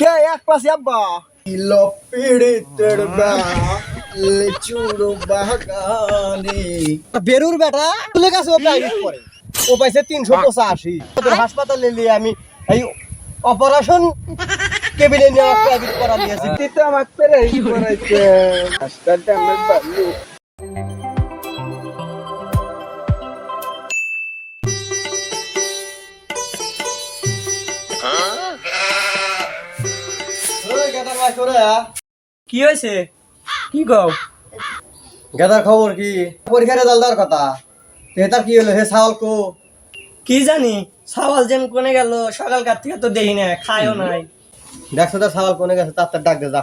কে এক পাশে আব্বা। বেরুর বেটা তুলে গেছে ও প্রাইভেট করে ও পাইছে তিনশো পঁচাশি। হাসপাতালে নিয়ে আমি এই অপারেশন কেবিনে নিয়ে প্রাইভেট করা দিয়েছি। তুই কি হয়েছে? কি কও? গাদার খবর কি? পরীক্ষার রেজাল্ট দেওয়ার কথা। তে কি হলো? হে সাওয়াল কো। কি জানি? সাওয়াল যেন কোনে গেল? সকালকার থেকে তো দেখি না খায়ও নাই। দেখছ তার সাওয়াল কোনে গেছে? তার তার ডাক দে যা।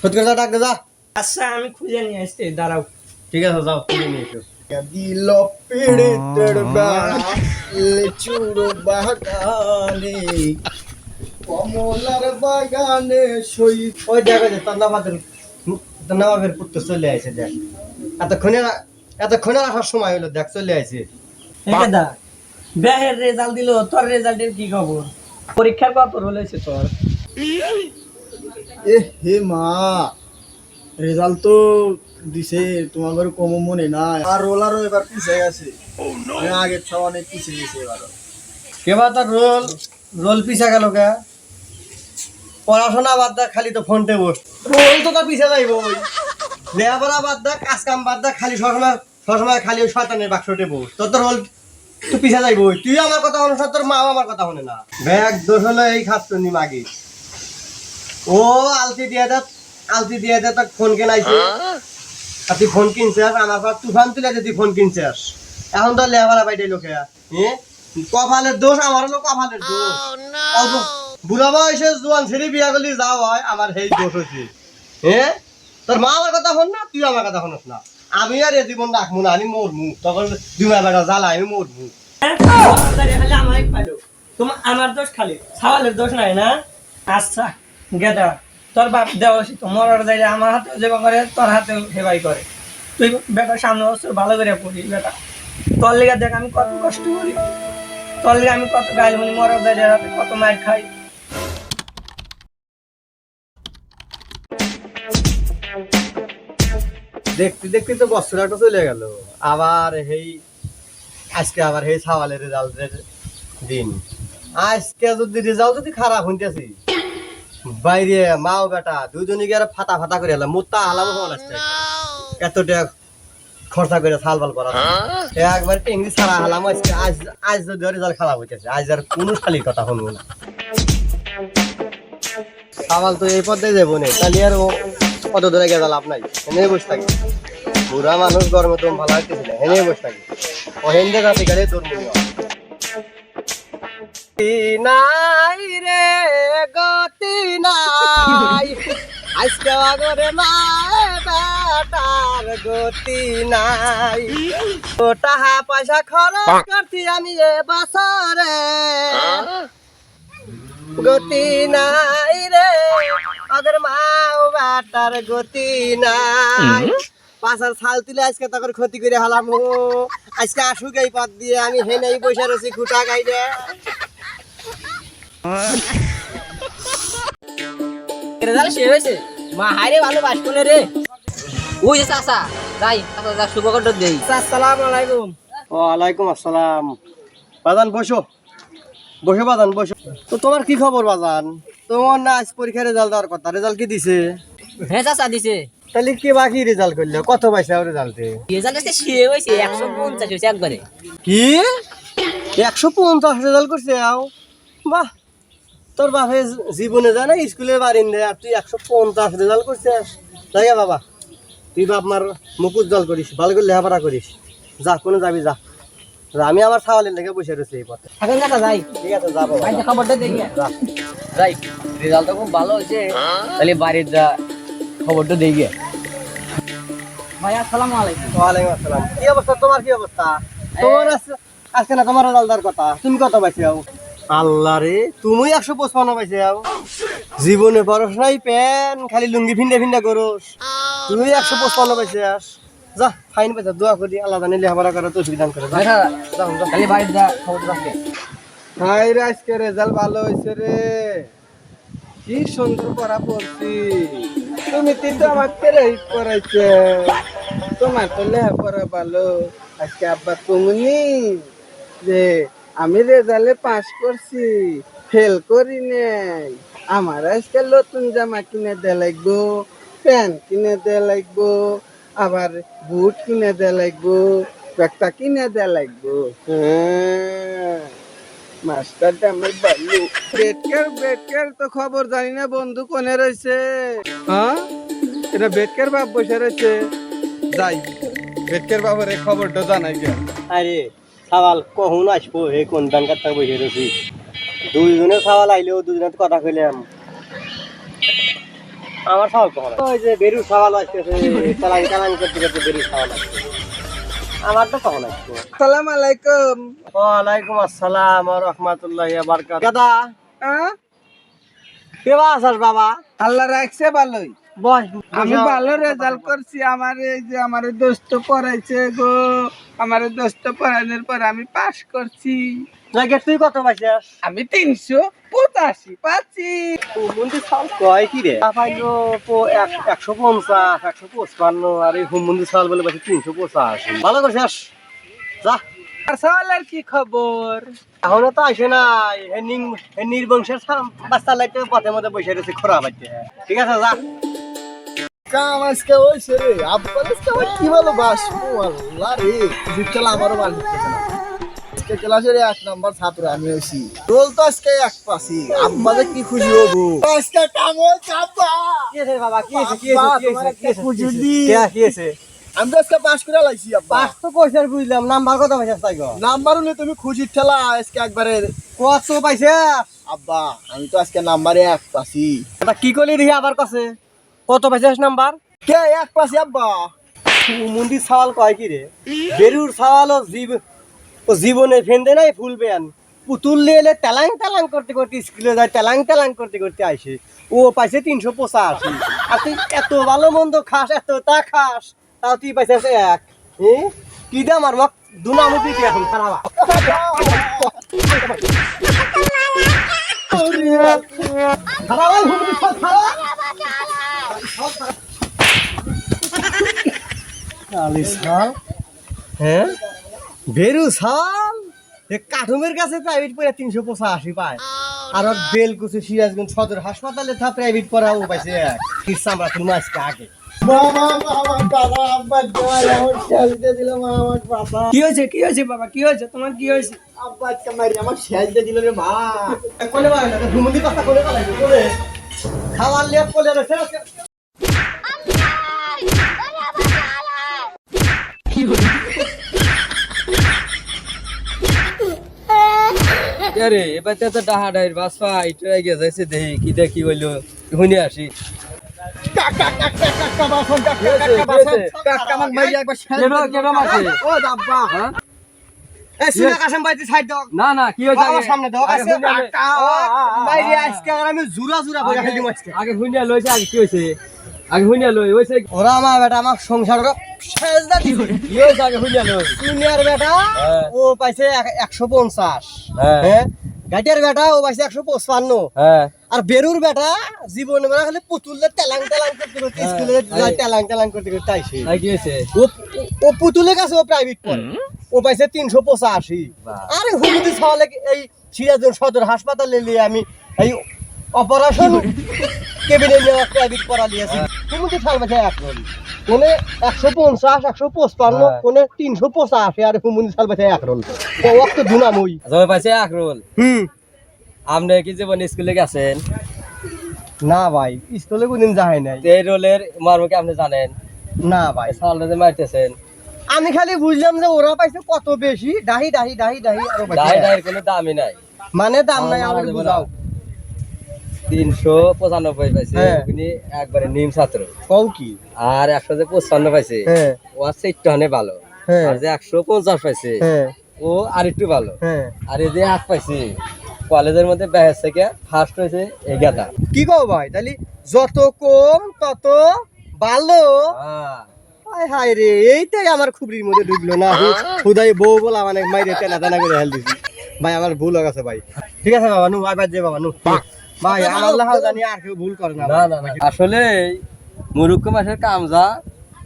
সত্যি করে ডাক দে যা। আচ্ছা আমি খুঁজে নিয়ে আসছি দাঁড়াও। ঠিক আছে যাও তুলে নিয়ে এসো। দিল লিচুর বাগানে। কমলার বাগানে সই ওই দেখা যায় তার নামাজের তার নামাজের পুত্র চলে আসে দেখ। এতক্ষণে এতক্ষণে আসার সময় হলো দেখ চলে আসে দা ব্যাহের রেজাল্ট দিল তোর রেজাল্টের কি খবর? পরীক্ষার কত হয়েছে তোর। এ হে মা রেজাল্ট তো দিছে তোমাদের কম মনে নাই। আর রোলারও এবার পিছিয়ে গেছে। আগের সব অনেক পিছিয়ে গেছে এবার কেবা তার রোল রোল পিছা গেল কে? পড়াশোনা বাদ দা খালি তো ফোনটে বস রোল তো তার পিছা যাইব ওই। লেখাপড়া বাদ দা কাজ কাম বাদ দা খালি সবসময় সবসময় খালি ওই শয়তানের বাক্সটে বস। তোর তো রোল তুই পিছা যাইব ওই। তুই আমার কথা শুনিস না, তোর মাও আমার কথা শুনে না। ব্যাগ দোষ হলো এই খাস নি মাগি। ও আলতি দিয়ে দে আলতি দিয়ে দে তোর ফোন কেনাইছে। আর তুই ফোন কিনছিস আমার পর তুফান তুলে তুই ফোন কিনছিস। এখন তো লেখাপড়া বাইটে লোকে। হ্যাঁ কপালের দোষ আমার হলো কপালের দোষ। অল্প বুড়া বয়সে জোয়ান ছেড়ে বিয়া করলি যাও হয়, আমার সেই দোষ হচ্ছে হ্যাঁ তোর মা আমার কথা শোন না, তুই আমার কথা শোনস না। আমি আর এ জীবন রাখব না, আমি তখন দুমা জ্বালা আমি তোমার আমার দোষ খালি দোষ নাই না? আচ্ছা গেদা, তোর বাপ দেওয়া তো মরার যাইলে আমার হাতে যেবা করে, তোর হাতে হেবাই করে। তুই বেটা সামনে বছর ভালো করে পড়ি বেটা। তোর লেগে দেখ আমি কত কষ্ট করি। তোর লেগে আমি কত গাইল মানে মরার রাতে কত মার খাই। দেখতে দেখতে তো বছরটা চলে গেল। আবার সেই আজকে আবার সেই সাওয়ালের রেজাল্টের দিন। আজকে যদি রেজাল্ট যদি খারাপ হইতেছি বাইরে মাও বেটা দুজনে গিয়ে ফাটা ফাটা করে এলাম। মোত্তা আলাম হওয়া লাগছে। এত টাকা খরচা করে সাল বাল করা একবার টেঙ্গি সারা হালাম আজকে আজ আজ যদি রেজাল্ট খারাপ হইতেছে আজ আর কোনো খালি কথা শুনব না। সাওয়াল তো এই পথে যাব না। তাহলে আর কত দূরে গেছে লাভ নাই। এনে বসে থাকি। বুড়া মানুষ গরমে তো ভালো লাগতেছে না হেনে বসে থাকি। ও গেলে তোর নাই রে, গতি নাই। আজকে আগরে বেটার গতি নাই। টাকা পয়সা খরচ করছি আমি এ বছরে। গতি নাই। আগের মাও বাটার গতি নাই। পাশার ছাল তুলে আজকে তখন ক্ষতি করে হালাম আজকে আসুক এই পথ দিয়ে আমি হে নেই বসে রয়েছি খুঁটা গাইলে রেজাল্ট শেষ হয়েছে? মা হাইরে ভালো বাস করলে রে। ওই যে চাষা যাই চাষা যা দেই। আসসালামু আলাইকুম। ওয়ালাইকুম আসসালাম। বাজান বসো। বসো বাজান বসো। তো তোমার কি খবর বাজান? তোমার না আজ পরীক্ষার রেজাল্ট দেওয়ার কথা। রেজাল্ট কি দিছে? হ্যাঁ চাষা দিছে। তাহলে কি বাকি রেজাল্ট করল? কত পাইছে রেজাল্টে রেজাল্ট এসে শেষ হয়েছে একশো পঞ্চাশ হয়েছে একবারে। কি? একশো পঞ্চাশ রেজাল্ট করছে আও? বাহ! তোর বাপে জীবনে জানে স্কুলের বারিন্দে আর তুই একশো পঞ্চাশ রেজাল্ট করছিস। জায়গা বাবা তুই বাপ মার মুকুট জল করিস ভালো করে লেখাপড়া করিস। যা কোনো যাবি যা। আমি আমার ছাওয়ালের লেগে বসে রয়েছি এই পথে। যাই। ঠিক আছে যা বাবা বাড়িতে খবরটা দেখি। যা। যাই রেজাল্ট খুব ভালো হয়েছে। তাহলে বাড়ির যা খবরটা দেখি ভাই আসসালামু আলাইকুম। ওয়ালাইকুম আসসালাম। কি অবস্থা? তোমার কি অবস্থা? তোমার আজ- আজকে না তোমার রেজাল্ট দেওয়ার কথা। তুমি কত পাইছো? আল্লাহ রে তুমি একশো পঁচপান্ন পাইছো। জীবনে পড়াশোনাই প্যান খালি লুঙ্গি ফিন্ডে ফিন্ডে করোস। তুমি একশো পঁচপান্ন পাইছো। যা ফাইন পাইছো দোয়া করি আল্লাহ জানি লেখাপড়া করে তো সুবিধান করে। যা। ভাই যাও, যাও। যা খবরটা রাখবে হাই রে, আজকে রেজাল্ট ভালো হয়েছে রে। কি সুন্দর পড়া পড়ছি। তুমি কিন্তু আমাকে রেহিত করাইছে। তোমার তো লেখাপড়া ভালো। আজকে আব্বা তুমি যে আমি রেজাল্টে পাস করছি ফেল করি নাই। আমার আজকে নতুন জামা কিনে দে লাগবো, প্যান্ট কিনে দে লাগবো, আবার বুট কিনে দে লাগবো, ব্যাগটা কিনে দে লাগবো। হ্যাঁ। মাস্টারটা আমার বালু বেটকার বেটকার তো খবর জানি না বন্ধু কোনে রয়েছে। হ্যাঁ? এটা বেটকার বাপ বসে রয়েছে। যাই বেটকার বাবার এই খবরটা জানাই গে। আরে সাওয়াল কখন আসব? হে কোন দানকার তা বসে রয়েছি। দুইজনে সাওয়াল আইলেও দুজনে কথা কইলাম। আমার সাওয়াল কখন ওই যে বেরু সাওয়াল আসতেছে। চালান চালান করতে করতে বেরু সাওয়াল আসছে আমার তো আসব সালাম আলাইকুম। ওয়ালাইকুম আসসালাম বারকাত দাদা? কেবা আসাস বাবা? আল্লাহ রাখছে ভালোই। আমি ভালো রেজাল্ট করছি। আমার এই যে আমার দোস্ত পড়াইছে গো। আমার দোস্ত পড়ানোর পর আমি পাশ করছি। লাগে তুই কত পাইছিস আমি তিনশো পঁচাশি পাচ্ছি হুমন্দি চাল কয় কি রে? পাইলো একশো পঞ্চাশ একশো পঁচপান্ন আর এই হুমন্দি চাল বলে পাইছে তিনশো পঁচাশি। ভালো করছিস যা। আর কি খবর? এখনও তো আসে নিং- নির্বংশের সাম- বাচ্চা লাইতে পথের মধ্যে বসে রয়েছে খোরা বাড়তে ঠিক আছে যা। কাম আজকে রে। আব্বা আজকে কি ভালো বাসবো আল্লাহ রে। আমারও ভালো না। আজকে ক্লাসের এক নাম্বার ছাত্র আমি হয়েছি। রোল তো আজকে এক পাসি আব্বা কি খুশি হব? আজকে কি বাবা? কি কি কি কি আমি আজকে পাস করে লাইছি পাঁচ তো বুঝলাম। নাম্বার কত পাইছিস তাই গো নাম্বার হলে তুমি খুশির ঠেলা আজকে একবারে। কত পাইছিস আব্বা আমি তো আজকে নাম্বারে এক পাসি তা কি করলি দেখি আবার কাছে কত পাইছিস নাম্বার? কে এক পাসি আব্বা? মন্দির সওয়াল কয় কি রে? বেরুর সওয়াল ও জীব ও জীবনে ফেন্দে নাই ফুলবে আন। পুতুল নিয়ে এলে তেলাং তেলাং করতে করতে স্কুলে যায় তেলাং তেলাং করতে করতে আসে ও পাইছে তিনশো পঁচাশি। আর তুই এত ভালো মন্দ খাস এত তা খাস তাও তুই পাইছে এক। এ? কি দাম আর মক? দুনামু দিবি এখন খারাপ। হয়, বেরু সাল কাঠুমের কাছে প্রাইভেট পড়া তিনশো পঁচাশি পায়। আর বেলকুচি সিরাজগঞ্জ সদর হাসপাতালে থা প্রাইভেট পড়া ও পাইছে চামড়া তুলমা আজকে আগে। কি হয়েছে কি হয়েছে বাবা কি হয়েছে তোমার কি হয়েছে? আব্বা আজকে মারি আমার খেলতে দিল রে মা। না কথা খাওয়ার লিয়ে কোলে রয়েছে আরে এবার তো ডাহা ডাইর বাস ফাইট হয়ে গেছে যাইছে দেখি কি দেখি হইল শুনে আসি। না না কি আগে? সামনে আমি। জুরা জুরা শুনে লইছে আগে কি আগে লই ওরা আমার বেটা আমার সংসার শেষ দা দিল কি হইছে লই জুনিয়র বেটা হ্যাঁ। ও পাইছে হ্যাঁ। হ্যাঁ? গাইটার বেটা ও পাইছে একশো পঁচপান্ন। হ্যাঁ। আর বেরুর বেটা জীবনে মানে খালি পুতুলে তেলাং তেলাং করতে করতে। স্কুলে তেলাং তেলাং করতে করতে আইসে কি হইছে ও ও পুতুলের কাছে ও প্রাইভেট পড়ে। ও পাইছে তিনশো পঁচাশি। বাহ। আরে হুমদি ছাওয়ালে এই সিরাজগঞ্জ সদর হাসপাতালে নিয়ে আমি এই অপারেশন কেবিনে নিয়ে এখন কোনে একশো পঞ্চাশ একশো পঁচপান্ন হ্যাঁ। কোনে তিনশো পঁচাশি আর এক রোল। তো জয় পাইছে এক রোল। হুম। আপনি কি জীবন স্কুলে গেছেন? না ভাই স্কুলে কোনদিন যাই নাই। এই রোলের আপনি জানেন? না ভাই। সালটা যে মারতেছেন। আমি খালি বুঝলাম যে ওরা পাইছে কত বেশি। দাহি দাহি দাহি দাহি পাইছে। ডাই কোনো দামই নাই। মানে দাম নাই আমার বুঝাও। তিনশো পঁচানব্বই পাইছে হ্যাঁ। উনি একবারে নিম ছাত্র। কও কি? আর একশো যে পঁচপান্ন পাইছে হ্যাঁ। ও আছে একটু ভালো। হ্যাঁ। আর যে একশো পঞ্চাশ পাইছে ও আর একটু ভালো। আর এই যে পাইছে কলেজের মধ্যে ব্যাস থেকে ফার্স্ট হয়েছে কি কও ভাই? তাহলে যত কম তত ভালো। হ্যাঁ। রে এইটাই আমার খুবরির মধ্যে ঢুকলো না। হুদাই বউ বলা মানে মাইরে তেনা তেনা করে হেল দিছি। ভাই আমার ভুল হয়ে গেছে ভাই। ঠিক আছে বাবা নু আবার যে বাবা নু। ভাই আমার জানি আর কেউ ভুল করে না না না না। আসলে মুরুক্ষ মাসের কাম যা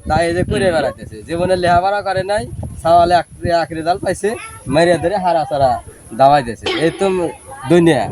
তাই এই যে করে বেড়াইতেছে। জীবনে লেহাপড়া করে নাই সাওয়ালে এক রেজাল্ট পাইছে মেরিয়া ধরে হারা সারা দাওয়াই দিয়েছে এই তো দুনিয়া